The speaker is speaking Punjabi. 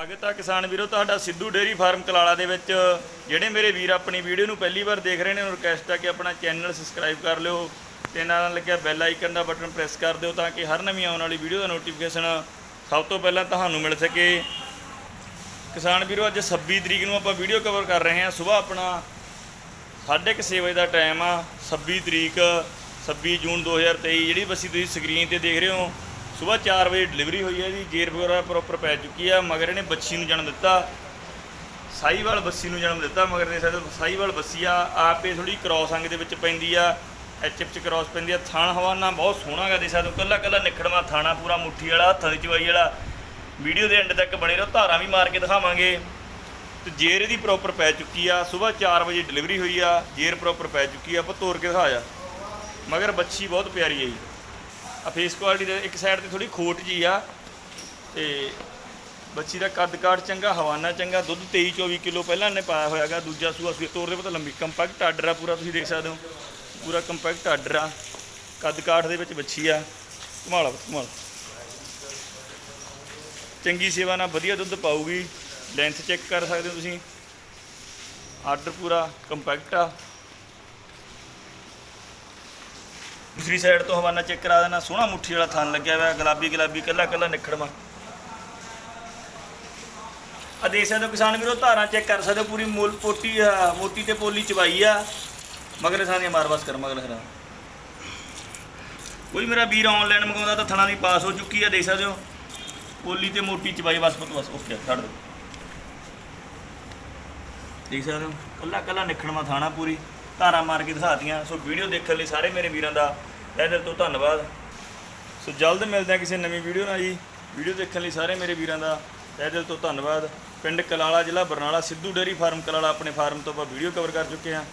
ਸਵਾਗਤ ਆ ਕਿਸਾਨ ਵੀਰੋ, ਤੁਹਾਡਾ ਸਿੱਧੂ ਡੇਰੀ ਫਾਰਮ ਕਲਾਲਾ ਦੇ ਵਿੱਚ। ਜਿਹੜੇ ਮੇਰੇ ਵੀਰ ਆਪਣੀ ਵੀਡੀਓ ਨੂੰ ਪਹਿਲੀ ਵਾਰ ਦੇਖ ਰਹੇ ਨੇ, ਉਹਨਾਂ ਰਿਕਵੈਸਟ ਆ ਕਿ ਆਪਣਾ ਚੈਨਲ ਸਬਸਕ੍ਰਾਈਬ ਕਰ ਲਿਓ ਤੇ ਨਾਲ ਲੱਗਿਆ ਬੈਲ ਆਈਕਨ ਦਾ ਬਟਨ ਪ੍ਰੈਸ ਕਰ ਦਿਓ ਤਾਂ ਕਿ ਹਰ ਨਵੀਂ ਆਉਣ ਵਾਲੀ ਵੀਡੀਓ ਦਾ ਨੋਟੀਫਿਕੇਸ਼ਨ ਸਭ ਤੋਂ ਪਹਿਲਾਂ ਤੁਹਾਨੂੰ ਮਿਲ ਸਕੇ। ਕਿਸਾਨ ਵੀਰੋ, ਅੱਜ 26 ਤਰੀਕ ਨੂੰ ਆਪਾਂ ਵੀਡੀਓ ਕਵਰ ਕਰ ਰਹੇ ਹਾਂ। ਸਵੇਰ ਆਪਣਾ 6:30 ਵਜੇ ਦਾ ਟਾਈਮ ਆ 26 ਤਰੀਕ 26 ਜੂਨ 2023 ਜਿਹੜੀ ਬੱਸੀ ਤੁਸੀਂ ਸਕਰੀਨ ਤੇ ਦੇਖ ਰਹੇ ਹੋ ਸਵੇਰ 4 ਵਜੇ ਡਿਲੀਵਰੀ ਹੋਈ ਹੈ ਜੀ ਜੇਰ ਵਗੈਰਾ ਪ੍ਰੋਪਰ ਪੈ ਚੁੱਕੀ ਆ, ਮਗਰ ਇਹਨੇ ਬੱਚੀ ਨੂੰ ਜਨਮ ਦਿੱਤਾ। ਸਾਈਵਾਲ ਬੱਸੀ ਨੂੰ ਜਨਮ ਦਿੱਤਾ, ਮਗਰ ਦੇ ਸਾਡੇ ਸਾਈਵਾਲ ਬੱਸੀ ਆ, ਆਪੇ ਥੋੜੀ ਕ੍ਰਾਸ ਅੰਗ ਦੇ ਵਿੱਚ ਪੈਂਦੀ ਆ ਐਚਐਫ ਚ ਕ੍ਰਾਸ ਪੈਂਦੀ ਆ। ਥਣ ਹਵਾਨਾ ਬਹੁਤ ਸੋਹਣਾ ਗਾ ਦੇ ਸਕਦੇ ਕੱਲਾ ਕੱਲਾ ਨਿਖੜਵਾ ਥਾਣਾ ਪੂਰਾ ਮੁੱਠੀ ਵਾਲਾ, ਹੱਥਾਂ ਦੀ ਚਵਾਈ ਵਾਲਾ। ਵੀਡੀਓ ਦੇ ਐਂਡ ਤੱਕ ਬਣੇ ਰਹੋ, ਧਾਰਾਂ ਵੀ ਮਾਰ ਕੇ ਦਿਖਾਵਾਂਗੇ। ਤੇ ਜੇਰ ਇਹਦੀ ਪ੍ਰੋਪਰ ਪੈ ਚੁੱਕੀ ਆ, ਸਵੇਰ 4 ਵਜੇ ਡਿਲੀਵਰੀ ਹੋਈ ਆ, ਜੇਰ ਪ੍ਰੋਪਰ ਪੈ ਚੁੱਕੀ ਆ, ਆਪਾਂ ਤੋੜ ਕੇ ਦਿਖਾ ਜਾ। ਮਗਰ ਬੱਚੀ ਬਹੁਤ ਪਿਆਰੀ ਹੈ ਜੀ। ਆ ਫੇਸ ਕੁਆਲਿਟੀ ਦੇ ਇੱਕ ਸਾਈਡ ਤੇ ਥੋੜੀ ਖੋਟ ਜੀ ਆ ਤੇ ਬੱਚੀ ਦਾ ਕੱਦ ਕਾਠ ਚੰਗਾ, ਹਵਾਨਾ ਚੰਗਾ, ਦੁੱਧ 23 24 ਕਿਲੋ ਪਹਿਲਾਂ ਨੇ ਪਾਇਆ ਹੋਇਆਗਾ ਦੂਜਾ ਸੂਆ ਸੂਏ ਤੋਰ ਦੇ ਪਤਾ ਲੰਬੀ ਕੰਪੈਕਟ ਆਰਡਰ ਆ ਪੂਰਾ, ਤੁਸੀਂ ਦੇਖ ਸਕਦੇ ਹੋ। ਪੂਰਾ ਕੰਪੈਕਟ ਆਰਡਰ ਆ, ਕੱਦ ਕਾਠ ਦੇ ਵਿੱਚ ਬੱਚੀ ਆ। ਕਮਾਲ ਕਮਾਲ ਚੰਗੀ ਸੇਵਾ ਨਾਲ ਵਧੀਆ ਦੁੱਧ ਪਾਊਗੀ ਲੈਂਥ ਚੈੱਕ ਕਰ ਸਕਦੇ ਹੋ ਤੁਸੀਂ। ਆਰਡਰ ਪੂਰਾ ਕੰਪੈਕਟ ਆ। ਦੂਸਰੀ ਸਾਈਡ ਤੋਂ ਹਵਾਨਾ ਚੈੱਕ ਕਰਾ ਦੇਣਾ, ਸੋਹਣਾ ਮੁੱਠੀ ਵਾਲਾ ਥਣ ਲੱਗਿਆ ਹੋਇਆ, ਗੁਲਾਬੀ ਗੁਲਾਬੀ, ਕੱਲਾ ਕੱਲਾ ਨਿਖੜਵਾ। ਆ ਦੇਖ ਸਕਦੇ ਹੋ ਕਿਸਾਨ ਵੀਰੋ, ਧਾਰਾਂ ਚੈੱਕ ਕਰ ਸਕਦੇ ਹੋ, ਪੂਰੀ ਮੋਲ ਪੋਟੀ ਮੋਟੀ ਤੇ ਪੋਲੀ ਚਵਾਈ ਆ। ਮਗਰ ਸਾਨੀਆਂ ਮਾਰਵਾਸ ਕਰ ਮਗਰ ਹਰਾ ਕੋਈ ਮੇਰਾ ਵੀਰ ਆਨਲਾਈਨ ਮੰਗਾਉਂਦਾ ਤਾਂ ਥਣਾ ਦੀ ਪਾਸ ਹੋ ਚੁੱਕੀ ਆ, ਦੇਖ ਸਕਦੇ ਹੋ। ਪੋਲੀ ਤੇ ਮੋਟੀ ਚਵਾਈ ਬਸ ਬਸ ਓਕੇ ਛੱਡ ਦਿਓ ਦੇਖ ਸਕਦੇ ਹੋ, ਕੱਲਾ ਕੱਲਾ ਨਿਖਣਵਾ ਥਾਣਾ ਪੂਰੀ। ਧਾਰਾ ਮਾਰ ਕੇ ਦਿਖਾਤੀਆਂ। ਸੋ ਵੀਡੀਓ ਦੇਖਣ ਲਈ ਸਾਰੇ ਮੇਰੇ ਵੀਰਾਂ ਦਾ ਤਹਿ ਦਿਲ ਤੋਂ ਧੰਨਵਾਦ। ਸੋ ਜਲਦ ਮਿਲਦੇ ਹਾਂ ਕਿਸੇ ਨਵੀਂ ਵੀਡੀਓ ਨਾਲ ਜੀ। ਵੀਡੀਓ ਦੇਖਣ ਲਈ ਸਾਰੇ ਮੇਰੇ ਵੀਰਾਂ ਦਾ ਤਹਿ ਦਿਲ ਤੋਂ ਧੰਨਵਾਦ। ਪਿੰਡ ਕਲਾਲਾ ਜ਼ਿਲ੍ਹਾ ਬਰਨਾਲਾ ਸਿੱਧੂ ਡੇਅਰੀ ਫਾਰਮ ਕਲਾਲਾ ਆਪਣੇ ਫਾਰਮ ਤੋਂ ਆਪਾਂ ਵੀਡੀਓ ਕਵਰ ਕਰ ਚੁੱਕੇ ਹਾਂ।